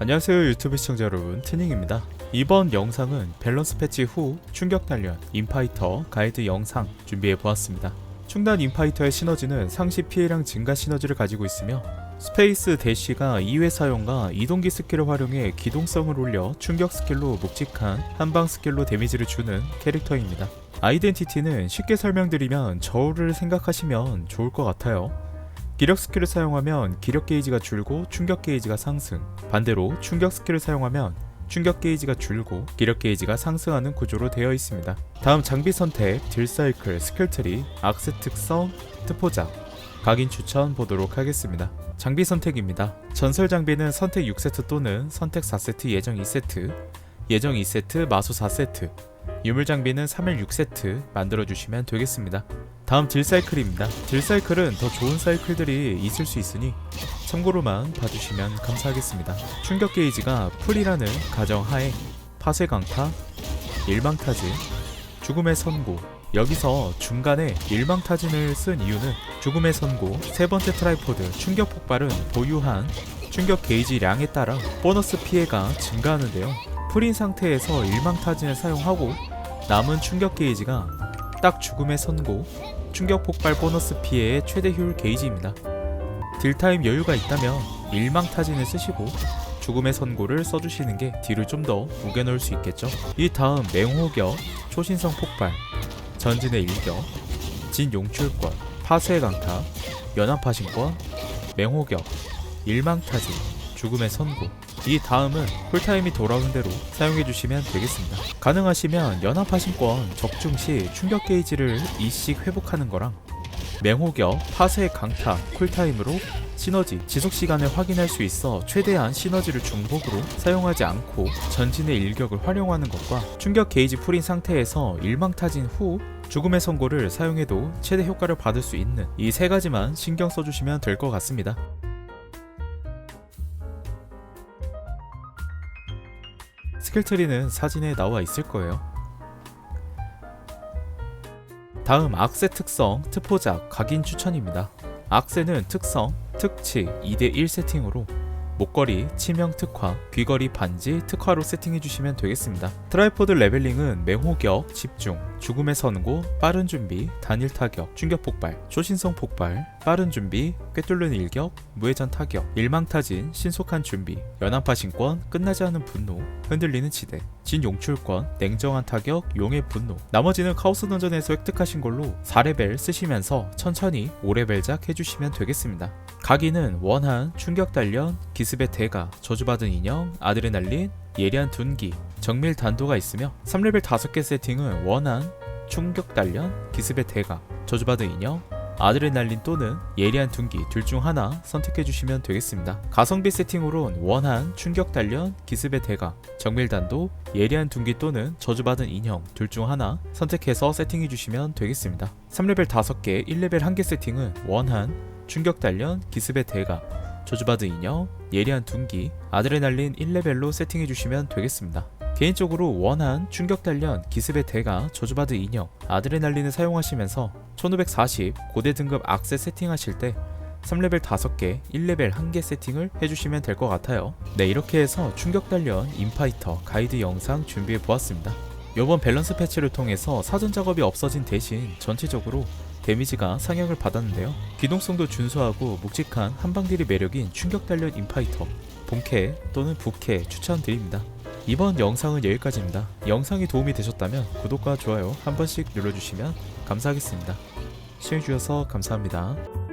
안녕하세요 유튜브 시청자 여러분. 트닝입니다. 이번 영상은 밸런스 패치 후 충격 단련 인파이터 가이드 영상 준비해 보았습니다. 충단 인파이터의 시너지는 상시 피해량 증가 시너지를 가지고 있으며 스페이스 대시가 2회 사용과 이동기 스킬을 활용해 기동성을 올려 충격 스킬로 묵직한 한방 스킬로 데미지를 주는 캐릭터입니다. 아이덴티티는 쉽게 설명드리면 저울을 생각하시면 좋을 것 같아요 기력 스킬을 사용하면 기력 게이지가 줄고 충격 게이지가 상승. 반대로 충격 스킬을 사용하면 충격 게이지가 줄고 기력 게이지가 상승하는 구조로 되어 있습니다. 다음 장비 선택, 딜 사이클, 스킬 트리, 악세 특성, 특포작, 각인 추천 보도록 하겠습니다. 장비 선택입니다. 전설 장비는 선택 6세트 또는 선택 4세트 예정 2세트, 예정 2세트 마소 4세트, 유물 장비는 3일 6세트 만들어 주시면 되겠습니다. 다음 딜사이클입니다. 딜사이클은 더 좋은 사이클들이 있을 수 있으니 참고로만 봐주시면 감사하겠습니다. 충격 게이지가 풀이라는 가정하에 파쇄 강타, 일망타진, 죽음의 선고 여기서 중간에 일망타진을 쓴 이유는 죽음의 선고 세 번째 트라이포드 충격 폭발은 보유한 충격 게이지량에 따라 보너스 피해가 증가하는데요. 풀인 상태에서 일망타진을 사용하고 남은 충격 게이지가 딱 죽음의 선고 충격 폭발 보너스 피해의 최대 효율 게이지입니다. 딜타임 여유가 있다면 일망타진을 쓰시고 죽음의 선고를 써주시는 게 딜을 좀 더 우겨넣을 수 있겠죠. 이 다음 맹호격, 초신성 폭발, 전진의 일격, 진용출권, 파쇄 강타, 연합파신권, 맹호격, 일망타진, 죽음의 선고. 이 다음은 쿨타임이 돌아오는 대로 사용해 주시면 되겠습니다. 가능하시면 연합하신권 적중 시 충격 게이지를 2씩 회복하는 거랑 맹호격, 파쇄 강타, 쿨타임으로 시너지, 지속 시간을 확인할 수 있어 최대한 시너지를 중복으로 사용하지 않고 전진의 일격을 활용하는 것과 충격 게이지 풀인 상태에서 일망타진 후 죽음의 선고를 사용해도 최대 효과를 받을 수 있는 이 세 가지만 신경 써주시면 될 것 같습니다. 스킬트리는 사진에 나와 있을 거예요. 다음 악세 특성 특포작 각인 추천입니다. 악세는 특성, 특치 2대1 세팅으로 목걸이, 치명 특화, 귀걸이 반지 특화로 세팅해 주시면 되겠습니다. 트라이포드 레벨링은 맹호격, 집중, 죽음의 선고, 빠른 준비, 단일 타격, 충격 폭발, 초신성 폭발, 빠른 준비, 꿰뚫는 일격, 무회전 타격, 일망타진, 신속한 준비, 연한파 신권, 끝나지 않은 분노, 흔들리는 지대, 진용출권, 냉정한 타격, 용의 분노. 나머지는 카오스 던전에서 획득하신 걸로 4레벨 쓰시면서 천천히 5레벨작 해주시면 되겠습니다. 각인은 원한, 충격 단련, 기습의 대가, 저주받은 인형, 아드레날린, 예리한 둔기, 정밀 단도가 있으며 3레벨 5개 세팅은 원한, 충격 단련, 기습의 대가, 저주받은 인형, 아드레날린 또는 예리한 둔기 둘 중 하나 선택해 주시면 되겠습니다. 가성비 세팅으론 원한, 충격 단련, 기습의 대가, 정밀 단도, 예리한 둔기 또는 저주받은 인형 둘 중 하나 선택해서 세팅해 주시면 되겠습니다. 3레벨 5개, 1레벨 1개 세팅은 원한, 충격 단련, 기습의 대가, 저주받은 인형, 예리한 둔기, 아드레날린 1레벨로 세팅해 주시면 되겠습니다. 개인적으로 원한, 충격 단련, 기습의 대가, 저주받은 인형, 아드레날린을 사용하시면서 1540 고대 등급 악세 세팅하실 때 3레벨 5개, 1레벨 1개 세팅을 해주시면 될 것 같아요. 네, 이렇게 해서 충격 단련 인파이터 가이드 영상 준비해 보았습니다. 이번 밸런스 패치를 통해서 사전 작업이 없어진 대신 전체적으로 데미지가 상향을 받았는데요. 기동성도 준수하고 묵직한 한방딜이 매력인 충격 단련 인파이터, 본캐 또는 부캐 추천드립니다. 이번 영상은 여기까지입니다. 영상이 도움이 되셨다면 구독과 좋아요 한 번씩 눌러주시면 감사하겠습니다. 시청해주셔서 감사합니다.